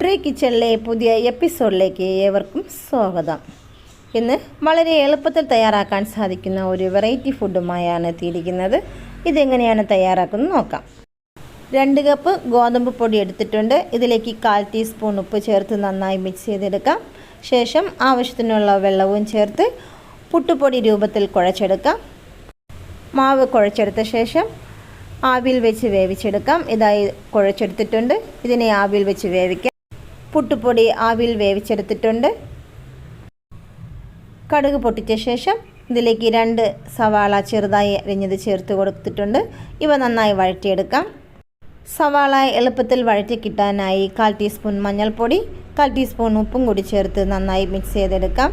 Tree കിച്ചണിലെ പുതിയ എപ്പിസോഡിലേക്ക് ഏവർക്കും സ്വാഗതം. ഇന്ന് വളരെ എളുപ്പത്തിൽ തയ്യാറാക്കാൻ സാധിക്കുന്ന ഒരു വെറൈറ്റി ഫുഡുമായാണ് എത്തിയിരിക്കുന്നത്. ഇതെങ്ങനെയാണ് തയ്യാറാക്കുന്നത് നോക്കാം. രണ്ട് കപ്പ് ഗോതമ്പ് പൊടി എടുത്തിട്ടുണ്ട്. ഇതിലേക്ക് കാൽ ടീസ്പൂൺ ഉപ്പ് ചേർത്ത് നന്നായി മിക്സ് ചെയ്തെടുക്കാം. ശേഷം ആവശ്യത്തിനുള്ള വെള്ളവും ചേർത്ത് പുട്ടുപൊടി രൂപത്തിൽ കുഴച്ചെടുക്കാം. മാവ് കുഴച്ചെടുത്ത ശേഷം ആവിയിൽ വെച്ച് വേവിച്ചെടുക്കാം. ഇതായി കുഴച്ചെടുത്തിട്ടുണ്ട്. ഇതിനെ ആവിയിൽ വെച്ച് വേവിക്കാം. പുട്ടുപൊടി ആവിയിൽ വേവിച്ചെടുത്തിട്ടുണ്ട്. കടുക് പൊട്ടിച്ച ശേഷം ഇതിലേക്ക് രണ്ട് സവാള ചെറുതായി അരിഞ്ഞത് ചേർത്ത് കൊടുത്തിട്ടുണ്ട്. ഇവ നന്നായി വഴറ്റിയെടുക്കാം. സവാള എളുപ്പത്തിൽ വഴറ്റി കിട്ടാനായി കാൽ ടീസ്പൂൺ മഞ്ഞൾപ്പൊടി കാൽ ടീസ്പൂൺ ഉപ്പും കൂടി ചേർത്ത് നന്നായി മിക്സ് ചെയ്തെടുക്കാം.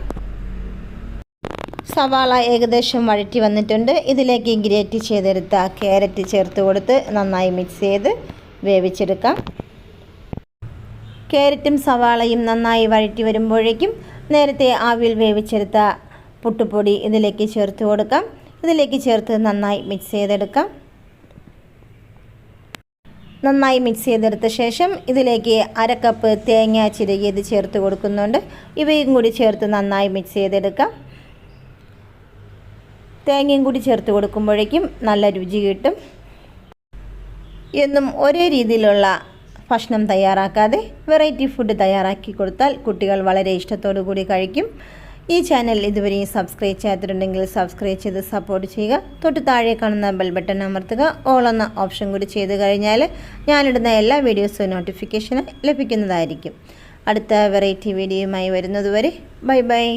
സവാള ഏകദേശം വഴറ്റി വന്നിട്ടുണ്ട്. ഇതിലേക്ക് ഗ്രേറ്റ് ചെയ്തെടുത്ത ക്യാരറ്റ് ചേർത്ത് കൊടുത്ത് നന്നായി മിക്സ് ചെയ്ത് വേവിച്ചെടുക്കാം. ക്യാരറ്റും സവാളയും നന്നായി വഴറ്റി വരുമ്പോഴേക്കും നേരത്തെ ആവിയിൽ വേവിച്ചെടുത്ത പുട്ടുപൊടി ഇതിലേക്ക് ചേർത്ത് കൊടുക്കാം. ഇതിലേക്ക് ചേർത്ത് നന്നായി മിക്സ് ചെയ്തെടുക്കാം. നന്നായി മിക്സ് ചെയ്തെടുത്ത ശേഷം ഇതിലേക്ക് അര കപ്പ് തേങ്ങ ചിരകിയത് ചേർത്ത് കൊടുക്കുന്നുണ്ട്. ഇവയും കൂടി ചേർത്ത് നന്നായി മിക്സ് ചെയ്തെടുക്കാം. തേങ്ങയും കൂടി ചേർത്ത് കൊടുക്കുമ്പോഴേക്കും നല്ല രുചി കിട്ടും. എന്നും ഒരേ രീതിയിലുള്ള ഭക്ഷണം തയ്യാറാക്കാതെ വെറൈറ്റി ഫുഡ് തയ്യാറാക്കി കൊടുത്താൽ കുട്ടികൾ വളരെ ഇഷ്ടത്തോടു കൂടി കഴിക്കും. ഈ ചാനൽ ഇതുവരെയും സബ്സ്ക്രൈബ് ചെയ്യാത്തിട്ടുണ്ടെങ്കിൽ സബ്സ്ക്രൈബ് ചെയ്ത് സപ്പോർട്ട് ചെയ്യുക. തൊട്ട് താഴെ കാണുന്ന ബെൽ ബട്ടൺ അമർത്തുക. ഓൾ എന്ന ഓപ്ഷൻ കൂടി ചെയ്ത് കഴിഞ്ഞാൽ ഞാനിടുന്ന എല്ലാ വീഡിയോസും നോട്ടിഫിക്കേഷൻ ലഭിക്കുന്നതായിരിക്കും. അടുത്ത വെറൈറ്റി വീഡിയോയുമായി വരുന്നതുവരെ ബൈ ബൈ